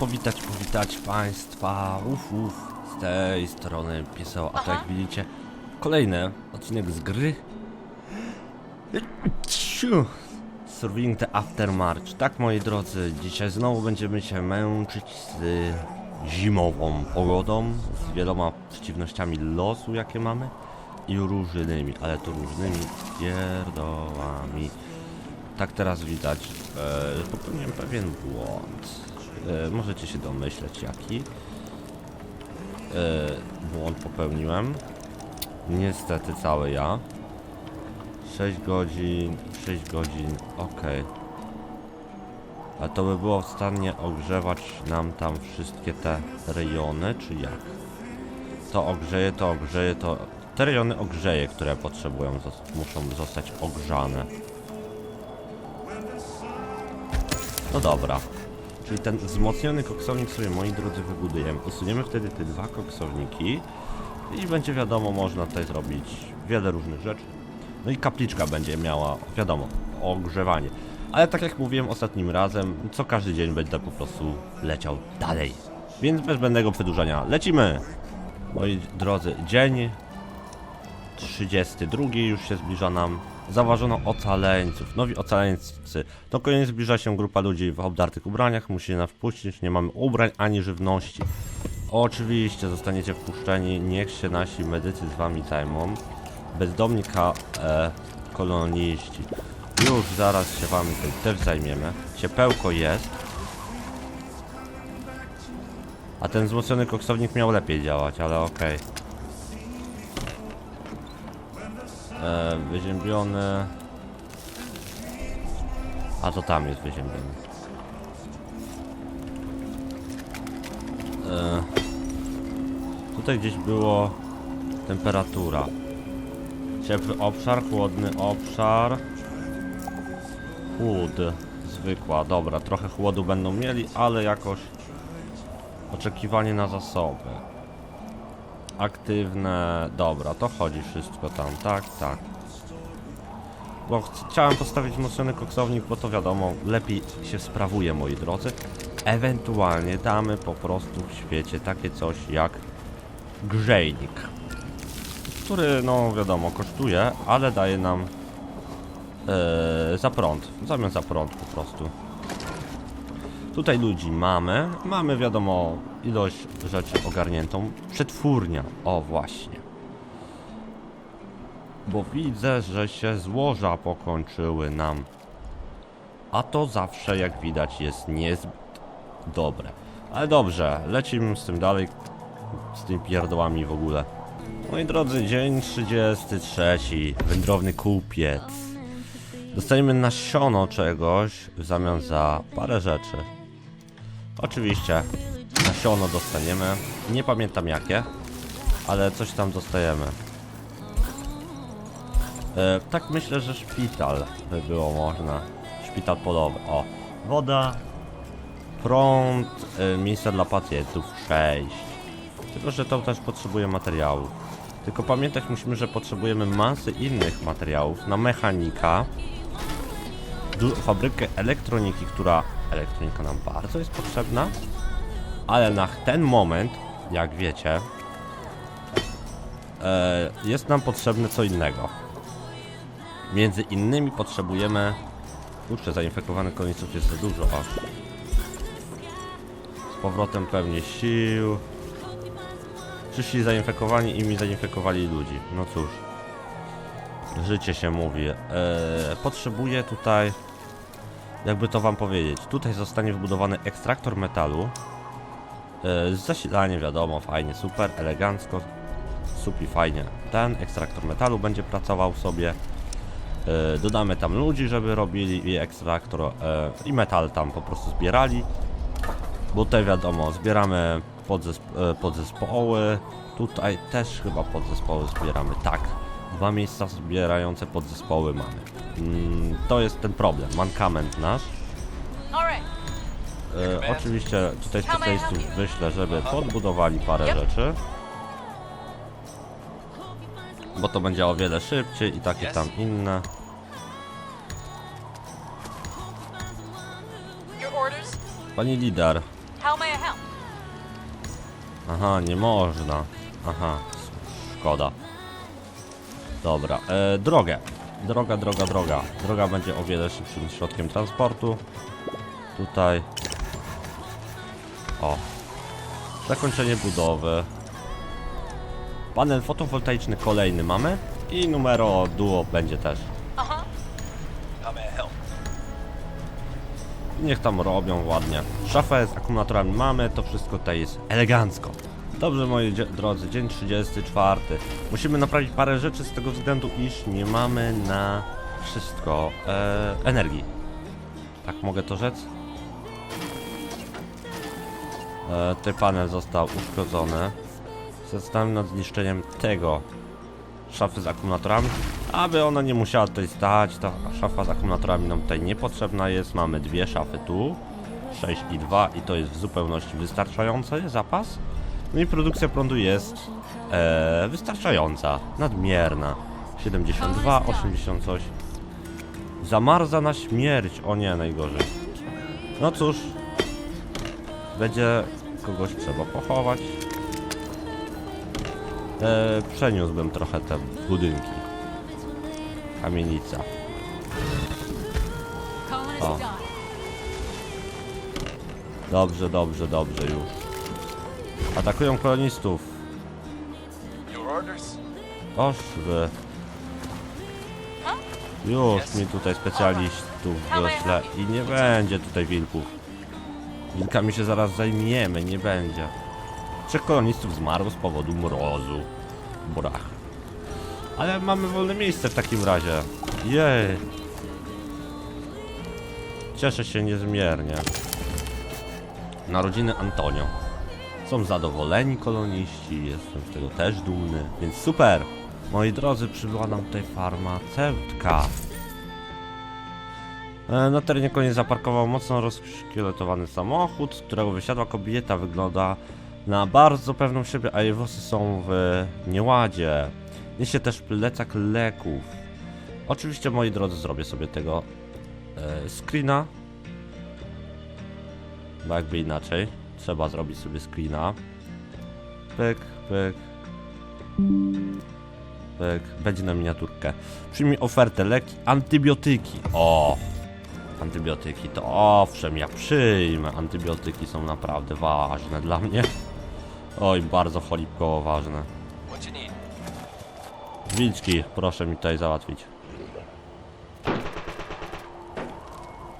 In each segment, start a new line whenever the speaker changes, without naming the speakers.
powitać, powitać Państwa. Uf, uf, z tej strony Pieseł, a to jak widzicie, kolejny odcinek z gry. Surviving the Aftermarch. Tak, moi drodzy, dzisiaj znowu będziemy się męczyć z zimową pogodą, z wieloma przeciwnościami losu, jakie mamy i różnymi, ale to różnymi pierdołami. Tak teraz widać, e, popełniłem pewien błąd. E, możecie się domyśleć jaki. E, błąd popełniłem. Niestety cały ja. 6 godzin, 6 godzin, okej. A to by było w stanie ogrzewać nam tam wszystkie te rejony, czy jak? To ogrzeje, to ogrzeje, to... Te rejony ogrzeje, które potrzebują, muszą zostać ogrzane. No dobra. Czyli ten wzmocniony koksownik sobie, moi drodzy, wybudujemy. Usuniemy wtedy te dwa koksowniki i będzie wiadomo, można tutaj zrobić wiele różnych rzeczy. No i kapliczka będzie miała, wiadomo, ogrzewanie. Ale tak jak mówiłem ostatnim razem, co każdy dzień będę po prostu leciał dalej. Więc bez zbędnego przedłużania lecimy! Moi drodzy, dzień 32 już się zbliża nam. Zauważono ocaleńców, nowi ocaleńcy. Do koniec zbliża się grupa ludzi w obdartych ubraniach. Musicie nas wpuścić, nie mamy ubrań ani żywności. Oczywiście zostaniecie wpuszczeni, niech się nasi medycy z wami zajmą. Bezdomni ka e, koloniści. Już zaraz się wami tym też zajmiemy. Ciepełko jest. A ten wzmocniony koksownik miał lepiej działać, ale okej. E. A to tam jest wyziębiony. E, tutaj gdzieś było temperatura. Ciepły obszar, chłodny obszar. Chłód. Zwykła, dobra, trochę chłodu będą mieli, ale jakoś oczekiwanie na zasoby. Aktywne, dobra, to chodzi wszystko tam, tak, tak. Bo ch- chciałem postawić wzmocniony koksownik, bo to wiadomo, lepiej się sprawuje, moi drodzy. Ewentualnie damy po prostu w świecie takie coś jak grzejnik, który, no wiadomo, kosztuje, ale daje nam e, za prąd, w zamian za prąd po prostu. Tutaj ludzi mamy. Mamy wiadomo ilość rzeczy ogarniętą. Przetwórnia. O właśnie. Bo widzę, że się złoża pokończyły nam. A to zawsze jak widać jest niezbyt dobre. Ale dobrze, lecimy z tym dalej. Z tymi pierdołami w ogóle. Moi drodzy, dzień 33. Wędrowny kupiec. Dostajemy nasiono czegoś w zamian za parę rzeczy. Oczywiście nasiono dostaniemy. Nie pamiętam jakie, ale coś tam dostajemy. E, tak myślę, że szpital by było można. Szpital polowy. O, woda, prąd, e, miejsce dla pacjentów 6. Tylko, że to też potrzebuje materiałów. Tylko pamiętać musimy, że potrzebujemy masy innych materiałów na mechanika, fabrykę elektroniki, która elektronika nam bardzo jest potrzebna, ale na ten moment, jak wiecie, e, jest nam potrzebne co innego. Między innymi potrzebujemy. Kurczę, zainfekowanych końców jest za dużo. O. Z powrotem pewnie sił. Przyszli zainfekowani i mi zainfekowali ludzi. No cóż. Życie się mówi. Eee, potrzebuję tutaj. Jakby to wam powiedzieć. Tutaj zostanie wbudowany ekstraktor metalu. Eee, zasilanie wiadomo, fajnie, super, elegancko. Supi fajnie. Ten ekstraktor metalu będzie pracował sobie. E, dodamy tam ludzi, żeby robili i ekstraktor e, i metal tam po prostu zbierali. Bo tutaj wiadomo, zbieramy podzesp e, podzespoły. Tutaj też chyba podzespoły zbieramy. Tak, dwa miejsca zbierające podzespoły mamy. Mm, to jest ten problem, mankament nasz. E, oczywiście tutaj specjalistów wyślę, żeby podbudowali parę rzeczy. Bo to będzie o wiele szybciej i takie tam inne. Pani lider? Aha, nie można. Aha, szkoda. Dobra, e, drogę. Droga, droga, droga. Droga będzie o wiele szybszym środkiem transportu. Tutaj. O. Zakończenie budowy. Panel fotowoltaiczny kolejny mamy. I numero duo będzie też. Niech tam robią ładnie. Szafę z akumulatorami mamy, to wszystko tutaj jest elegancko. Dobrze moi drodzy, dzień 34. Musimy naprawić parę rzeczy z tego względu, iż nie mamy na wszystko e, energii. Tak mogę to rzec? E, ten panel został uszkodzony. Zastanawiam nad zniszczeniem tego szafy z akumulatorami, aby ona nie musiała tutaj stać. Ta szafa z akumulatorami nam tutaj niepotrzebna jest. Mamy dwie szafy tu, 6 i 2 i to jest w zupełności wystarczający zapas. No i produkcja prądu jest e, wystarczająca, nadmierna. 72, 80 coś. Zamarza na śmierć, o nie, najgorzej. No cóż, będzie kogoś trzeba pochować. E, przeniósłbym trochę te budynki. Kamienica.
Done.
Dobrze, dobrze, dobrze już. Atakują kolonistów.
Your orders?
Oż wy. Już mi tutaj specjalistów wyślę i nie będzie tutaj wilków. Wilkami się zaraz zajmiemy, nie będzie. Trzech kolonistów zmarło z powodu mrozu. Brach. Ale mamy wolne miejsce w takim razie. Jej. Cieszę się niezmiernie. Narodziny Antonio. Są zadowoleni koloniści, jestem z tego też dumny, więc super! Moi drodzy, przybyła nam tutaj farmaceutka. E, Na terenie kolonii zaparkował mocno rozszkieletowany samochód, z którego wysiadła kobieta. Wygląda na bardzo pewną siebie, a jej włosy są w nieładzie. Niesie też plecak leków. Oczywiście, moi drodzy, zrobię sobie tego e, screena. Bo jakby inaczej. Trzeba zrobić sobie screena. Pyk, pyk. Pyk. Będzie na miniaturkę. Przyjmij ofertę leki, antybiotyki. O! Antybiotyki to owszem, ja przyjmę. Antybiotyki są naprawdę ważne dla mnie. Oj, bardzo cholipkowo ważne. Wilczki, proszę mi tutaj załatwić.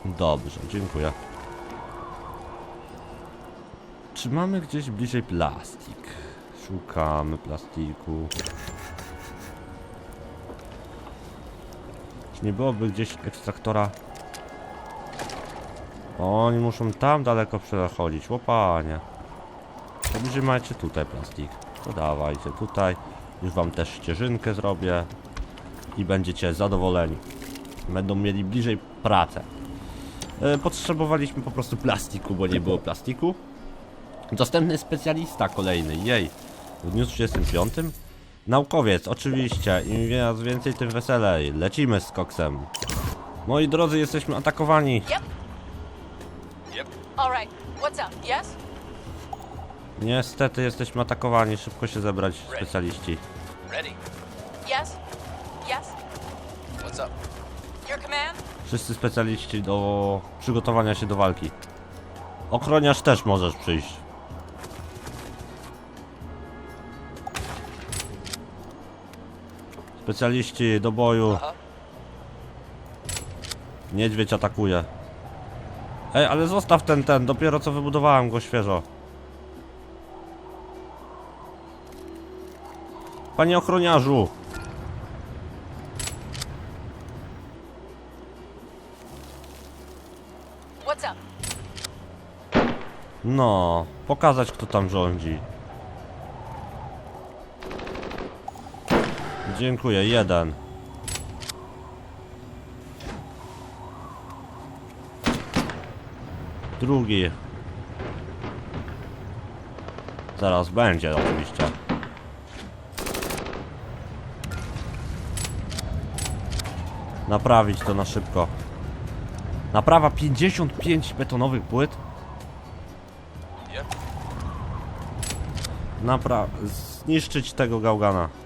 Dobrze, dziękuję. Czy mamy gdzieś bliżej plastik? Szukamy plastiku. Czy nie byłoby gdzieś ekstraktora? Oni muszą tam daleko przechodzić, łopanie. To bliżej macie tutaj plastik. To dawajcie tutaj. Już wam też ścieżynkę zrobię. I będziecie zadowoleni. Będą mieli bliżej pracę. E, potrzebowaliśmy po prostu plastiku, bo nie było plastiku. Dostępny specjalista kolejny, jej. W dniu 35? Naukowiec, oczywiście. Im więcej, tym weselej. Lecimy z koksem. Moi drodzy, jesteśmy atakowani.
Yep.
Yep.
All right. What's up? Yes?
Niestety jesteśmy atakowani. Szybko się zebrać, specjaliści.
Ready.
Yes? Yes?
What's up?
Your command?
Wszyscy specjaliści do przygotowania się do walki. Ochroniarz też możesz przyjść. Specjaliści do boju.
Aha.
Niedźwiedź atakuje. Ej, ale zostaw ten, ten, dopiero co wybudowałem go świeżo. Panie ochroniarzu! No, pokazać kto tam rządzi. Dziękuję, jeden. Drugi. Zaraz będzie oczywiście. Naprawić to na szybko. Naprawa 55 betonowych płyt.
Yep.
Napra... zniszczyć tego gałgana.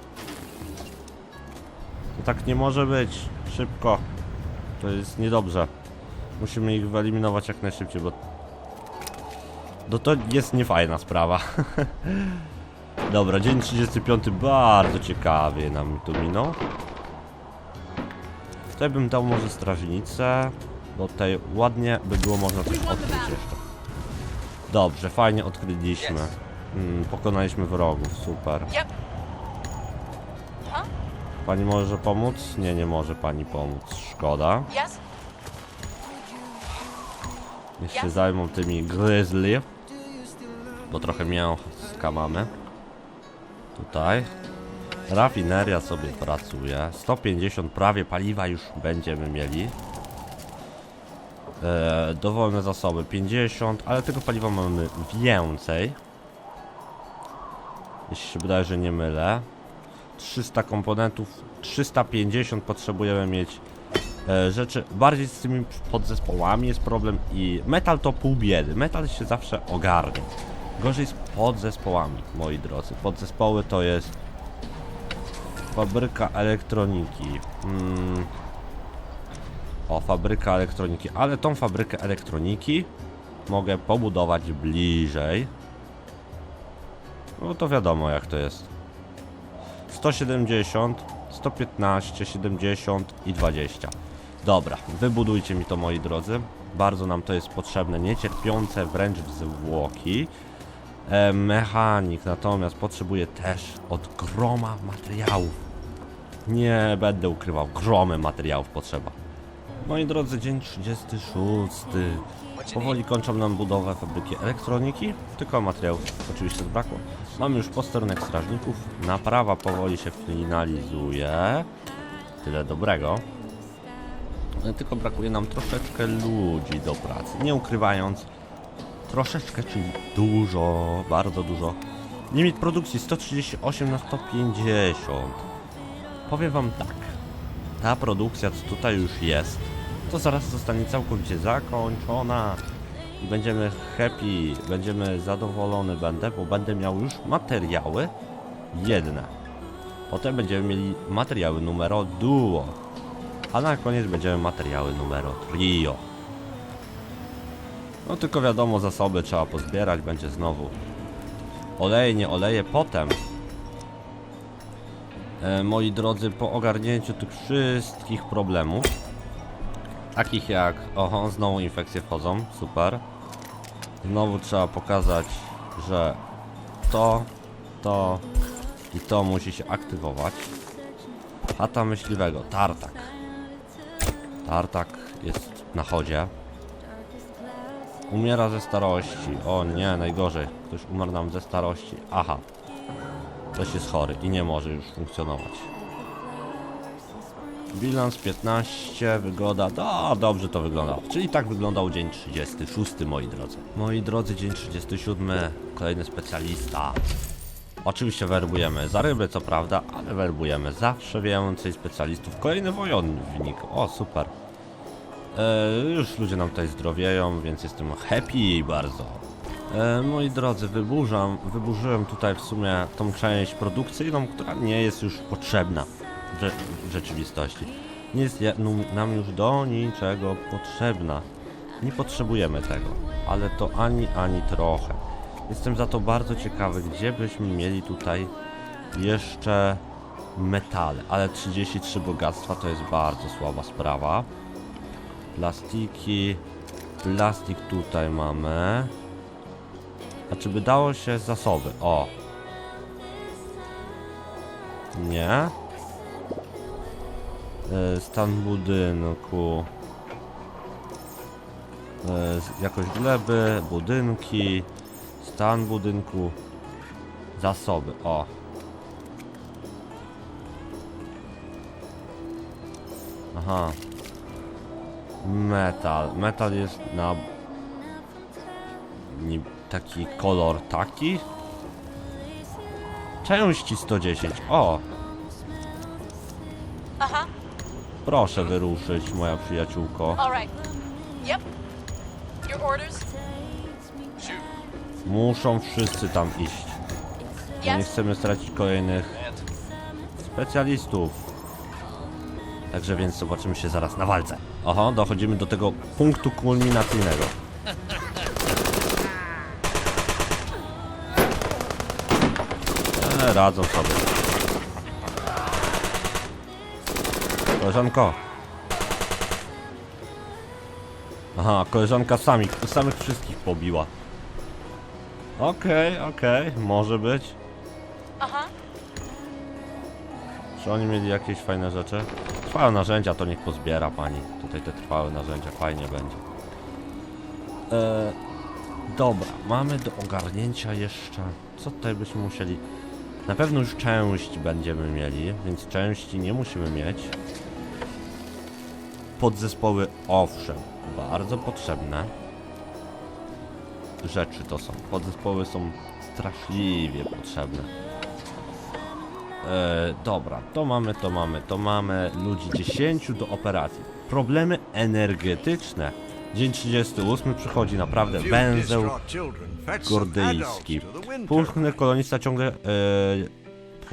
Tak nie może być. Szybko. To jest niedobrze. Musimy ich wyeliminować jak najszybciej, bo... No to jest niefajna sprawa. Dobra, dzień 35 bardzo ciekawie nam tu minął. Tutaj bym dał może strażnicę. Do tej ładnie by było można coś odkryć jeszcze. Dobrze, fajnie odkryliśmy. Mm, pokonaliśmy wrogów, super. Pani może pomóc? Nie, nie może pani pomóc. Szkoda.
Yes?
Niech się zajmą tymi grizzly. Bo trochę mięska mamy. Tutaj. Rafineria sobie pracuje. 150 prawie paliwa już będziemy mieli. E, dowolne zasoby 50, ale tego paliwa mamy więcej. Jeśli się wydaje, że nie mylę. 300 komponentów, 350 potrzebujemy mieć e, rzeczy. Bardziej z tymi podzespołami jest problem i metal to pół biedy. Metal się zawsze ogarnie. Gorzej z podzespołami, moi drodzy. Podzespoły to jest fabryka elektroniki. Mm. O, fabryka elektroniki, ale tą fabrykę elektroniki mogę pobudować bliżej. No to wiadomo jak to jest. 170, 115, 70 i 20. Dobra, wybudujcie mi to moi drodzy. Bardzo nam to jest potrzebne, niecierpiące wręcz zwłoki. E, mechanik natomiast potrzebuje też od groma materiałów. Nie będę ukrywał, gromy materiałów potrzeba. Moi drodzy, dzień 36. Powoli kończą nam budowę fabryki elektroniki, tylko materiałów oczywiście zbrakło. Mamy już posterunek strażników, naprawa powoli się finalizuje. Tyle dobrego. Tylko brakuje nam troszeczkę ludzi do pracy. Nie ukrywając, troszeczkę, czyli dużo, bardzo dużo. Limit produkcji 138 na 150. Powiem wam tak. Ta produkcja, co tutaj już jest, to zaraz zostanie całkowicie zakończona. Będziemy happy, będziemy zadowolony będę, bo będę miał już materiały jedne. Potem będziemy mieli materiały numero duo. A na koniec będziemy materiały numero trio. No tylko wiadomo, zasoby trzeba pozbierać, będzie znowu oleje, nie oleje. Potem, e, moi drodzy, po ogarnięciu tych wszystkich problemów, takich jak, oho, znowu infekcje wchodzą, super. Znowu trzeba pokazać, że to, to i to musi się aktywować. Chata myśliwego, tartak. Tartak jest na chodzie. Umiera ze starości. O nie, najgorzej. Ktoś umarł nam ze starości. Aha. Ktoś jest chory i nie może już funkcjonować. Bilans 15, wygoda. No, dobrze to wygląda. Czyli tak wyglądał dzień 36, moi drodzy. Moi drodzy, dzień 37, kolejny specjalista. Oczywiście werbujemy za ryby, co prawda, ale werbujemy zawsze więcej specjalistów. Kolejny wojownik. O, super. E, już ludzie nam tutaj zdrowieją, więc jestem happy bardzo. E, moi drodzy, wyburzam, wyburzyłem tutaj w sumie tą część produkcyjną, która nie jest już potrzebna rze rzeczywistości. Nie jest nam już do niczego potrzebna. Nie potrzebujemy tego, ale to ani, ani trochę. Jestem za to bardzo ciekawy, gdzie byśmy mieli tutaj jeszcze metale, ale 33 bogactwa to jest bardzo słaba sprawa. Plastiki. Plastik tutaj mamy. A czy by dało się zasoby? O. Nie. E, Stan budynku. E, Jakość gleby, budynki. Stan budynku. Zasoby. O. Aha. Metal. Metal jest na... Taki kolor taki? Części 110. O!
Huh.
Proszę wyruszyć, moja przyjaciółko. Muszą wszyscy tam iść. Bo nie chcemy stracić kolejnych specjalistów. Także więc zobaczymy się zaraz na walce. Oho, dochodzimy do tego punktu kulminacyjnego. E, radzą sobie. Koleżanko. Aha, koleżanka sami, samych wszystkich pobiła. Okej, okej, może być.
Aha.
Czy oni mieli jakieś fajne rzeczy? Trwałe narzędzia to niech pozbiera pani. Tutaj te trwałe narzędzia, fajnie będzie. E, dobra, mamy do ogarnięcia jeszcze. Co tutaj byśmy musieli? Na pewno już część będziemy mieli, więc części nie musimy mieć. Podzespoły, owszem, bardzo potrzebne rzeczy to są. Podzespoły są straszliwie potrzebne. E, dobra, to mamy, to mamy, to mamy. Ludzi 10 do operacji. Problemy energetyczne. Dzień 38 przychodzi naprawdę węzeł gordyjski. Pulchny kolonista ciągle... E,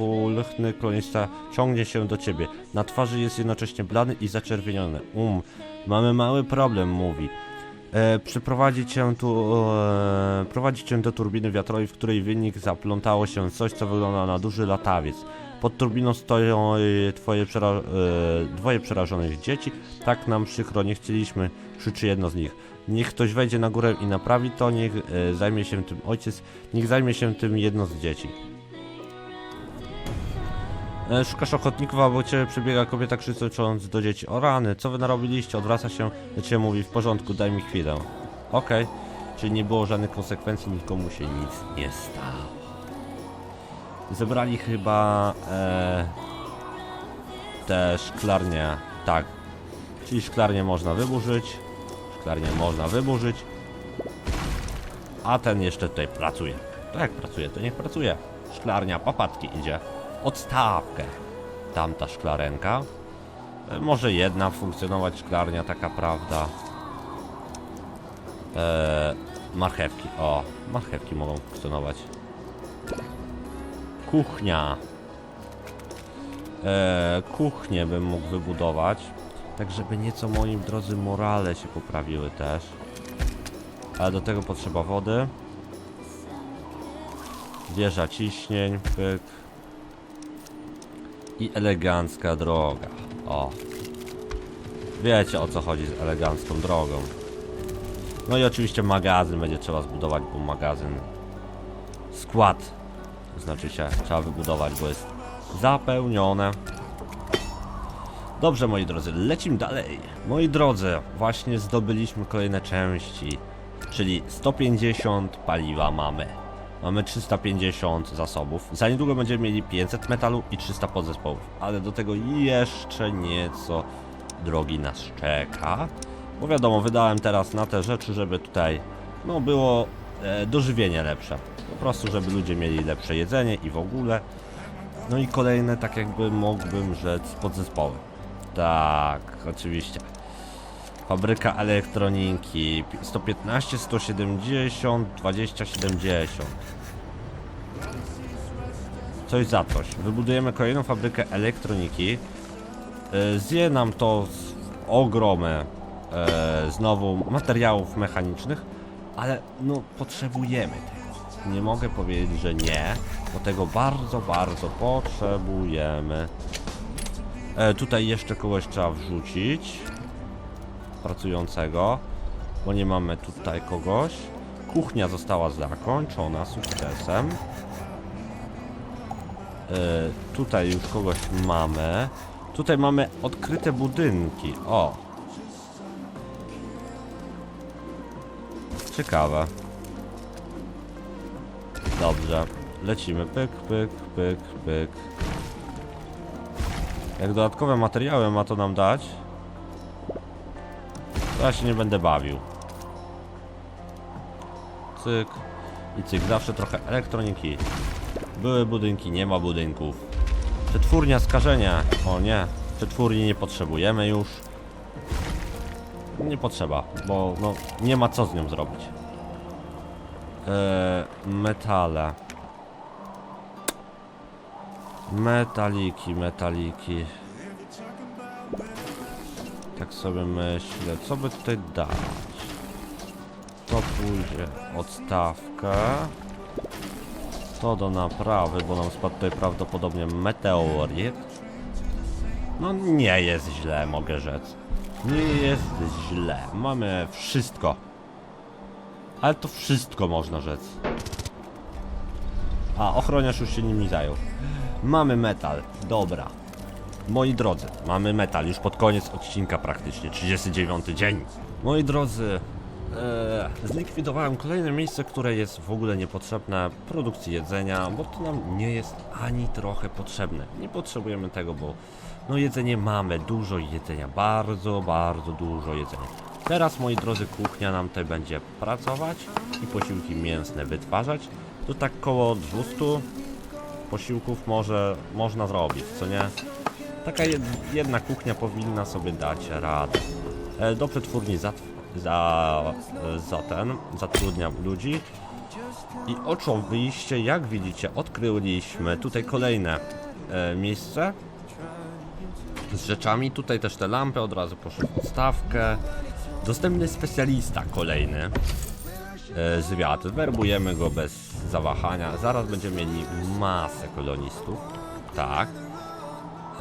pulchny kolonista ciągnie się do ciebie. Na twarzy jest jednocześnie blady i zaczerwieniony. Um, mamy mały problem, mówi. E, przyprowadzi cię tu, e, prowadzi cię do turbiny wiatrowej, w której wynik zaplątało się coś, co wygląda na duży latawiec. Pod turbiną stoją e, twoje przera e, dwoje przerażonych dzieci. Tak nam przykro, nie chcieliśmy, krzyczy jedno z nich. Niech ktoś wejdzie na górę i naprawi to, niech e, zajmie się tym ojciec, niech zajmie się tym jedno z dzieci. E, Szukasz ochotników, a obok ciebie przebiega kobieta krzycząc do dzieci. O rany, co wy narobiliście? Odwraca się do ciebie, mówi w porządku, daj mi chwilę. Okej, czyli nie było żadnych konsekwencji, nikomu się nic nie stało. Zebrali chyba e, te szklarnie, tak. Czyli szklarnie można wyburzyć, szklarnie można wyburzyć, a ten jeszcze tutaj pracuje. To jak pracuje, to niech pracuje. Szklarnia, papatki idzie. Odstawkę. Tamta szklarenka. E, Może jedna funkcjonować szklarnia, taka prawda. E, marchewki. O, marchewki mogą funkcjonować. Kuchnia. E, kuchnię bym mógł wybudować. Tak, żeby nieco moim drodzy morale się poprawiły też. Ale do tego potrzeba wody. Wieża ciśnień, pyk. I elegancka droga. O. Wiecie o co chodzi z elegancką drogą. No i oczywiście magazyn będzie trzeba zbudować, bo magazyn... Skład. Znaczy się, trzeba wybudować, bo jest zapełnione. Dobrze, moi drodzy, lecimy dalej. Moi drodzy, właśnie zdobyliśmy kolejne części. Czyli 150 paliwa mamy. Mamy 350 zasobów. Za niedługo będziemy mieli 500 metalu i 300 podzespołów. Ale do tego jeszcze nieco drogi nas czeka. Bo wiadomo, wydałem teraz na te rzeczy, żeby tutaj no było e, dożywienie lepsze. Po prostu, żeby ludzie mieli lepsze jedzenie i w ogóle. No i kolejne, tak jakby mógłbym rzec, podzespoły. Tak, oczywiście. Fabryka elektroniki 115, 170, 20, 70. Coś za coś. Wybudujemy kolejną fabrykę elektroniki. E, Zje nam to z ogromę e, znowu materiałów mechanicznych, ale no potrzebujemy tego. Nie mogę powiedzieć, że nie, bo tego bardzo, bardzo potrzebujemy. E, tutaj jeszcze kogoś trzeba wrzucić pracującego, bo nie mamy tutaj kogoś. Kuchnia została zakończona sukcesem. E, tutaj już kogoś mamy. Tutaj mamy odkryte budynki. O! Ciekawe. Dobrze. Lecimy. Pyk, pyk, pyk, pyk. Jak dodatkowe materiały ma to nam dać, ja się nie będę bawił. Cyk. I cyk. Zawsze trochę elektroniki. Były budynki, nie ma budynków. Przetwórnia skażenia. O nie. Przetwórni nie potrzebujemy już. Nie potrzeba, bo no, nie ma co z nią zrobić. E, metale. Metaliki, metaliki. Tak sobie myślę, co by tutaj dać? To pójdzie odstawkę. To do naprawy, bo nam spadł tutaj prawdopodobnie meteoryt. No nie jest źle, mogę rzec. Nie jest źle. Mamy wszystko. Ale to wszystko można rzec. A, ochroniarz już się nimi zajął. Mamy metal, dobra. Moi drodzy, mamy metal już pod koniec odcinka praktycznie, 39 dzień. Moi drodzy, e, zlikwidowałem kolejne miejsce, które jest w ogóle niepotrzebne produkcji jedzenia, bo to nam nie jest ani trochę potrzebne. Nie potrzebujemy tego, bo no jedzenie mamy, dużo jedzenia, bardzo, bardzo dużo jedzenia. Teraz, moi drodzy, kuchnia nam tutaj będzie pracować i posiłki mięsne wytwarzać. To tak koło 200 posiłków może można zrobić, co nie? Taka jed, jedna kuchnia powinna sobie dać radę. E, do przetwórni za, za, za ten, zatrudniam ludzi. I oczywiście, jak widzicie, odkryliśmy tutaj kolejne e, miejsce z rzeczami. Tutaj też te lampy od razu poszły w odstawkę. Dostępny specjalista kolejny. E. Werbujemy go bez zawahania. Zaraz będziemy mieli masę kolonistów. Tak.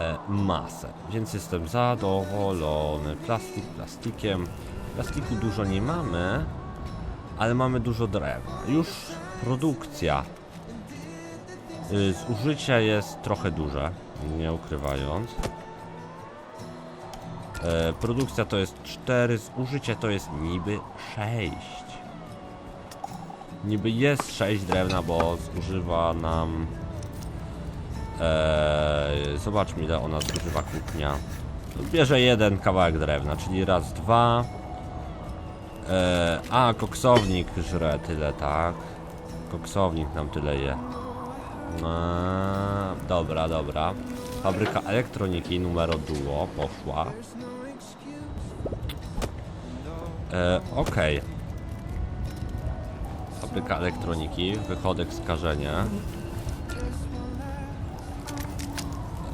E, masę. Więc jestem zadowolony. Plastik plastikiem. Plastiku dużo nie mamy, ale mamy dużo drewna. Już produkcja y, zużycia jest trochę duże, nie ukrywając. E, produkcja to jest 4, zużycie to jest niby 6. Niby jest 6 drewna, bo zużywa nam. E, zobaczmy, ile ona zużywa kuchnia. Bierze jeden kawałek drewna, czyli raz, dwa. E, a, koksownik żre tyle, tak. Koksownik nam tyle je. No, dobra, dobra. Fabryka elektroniki numero duo poszła. E, Okej. Fabryka elektroniki, wychodek skażenia.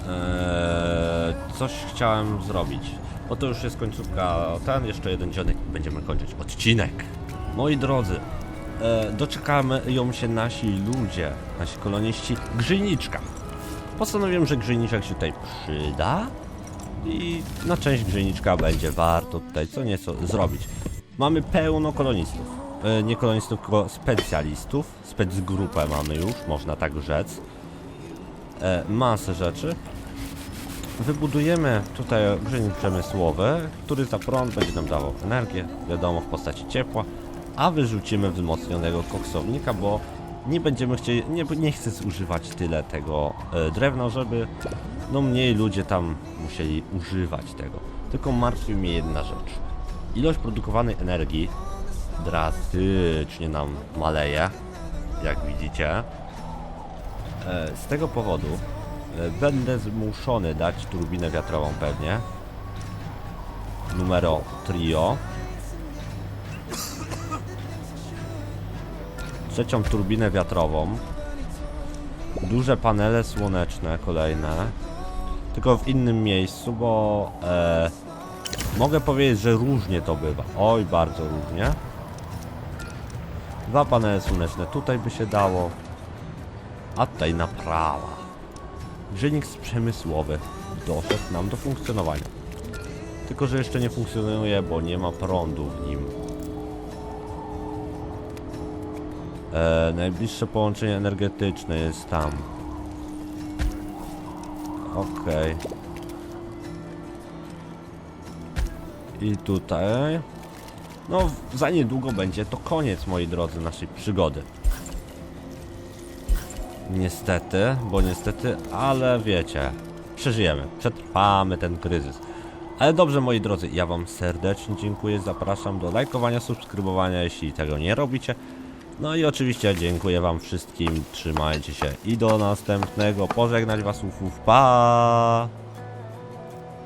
Eee, coś chciałem zrobić. Bo to już jest końcówka. Ten jeszcze jeden dzionek i będziemy kończyć odcinek. Moi drodzy, e, doczekamy ją się nasi ludzie, nasi koloniści Grzyniczka. Postanowiłem, że Grzyniczek się tutaj przyda i na część Grzyniczka będzie warto tutaj co nieco zrobić. Mamy pełno kolonistów. E, nie kolonistów, tylko specjalistów. Specgrupę mamy już, można tak rzec. E, masę rzeczy. Wybudujemy tutaj grzejnik przemysłowy, który za prąd będzie nam dawał energię, wiadomo, w postaci ciepła, a wyrzucimy wzmocnionego koksownika, bo nie będziemy chcieli, nie, nie chcę zużywać tyle tego e, drewna, żeby no mniej ludzie tam musieli używać tego. Tylko martwi mnie jedna rzecz. Ilość produkowanej energii drastycznie nam maleje, jak widzicie. E, Z tego powodu będę zmuszony dać turbinę wiatrową pewnie. Numero trio. Trzecią turbinę wiatrową. Duże panele słoneczne kolejne. Tylko w innym miejscu, bo e, mogę powiedzieć, że różnie to bywa. Oj, bardzo różnie. Dwa panele słoneczne tutaj by się dało. A tutaj naprawa. Grzejnik przemysłowy doszedł nam do funkcjonowania. Tylko, że jeszcze nie funkcjonuje, bo nie ma prądu w nim. E, najbliższe połączenie energetyczne jest tam. Okej. I tutaj. No, za niedługo będzie to koniec, moi drodzy, naszej przygody. Niestety, bo niestety, ale wiecie, przeżyjemy, przetrwamy ten kryzys. Ale dobrze, moi drodzy, ja Wam serdecznie dziękuję, zapraszam do lajkowania, subskrybowania, jeśli tego nie robicie. No i oczywiście dziękuję Wam wszystkim, trzymajcie się i do następnego, pożegnać Was ufów, pa!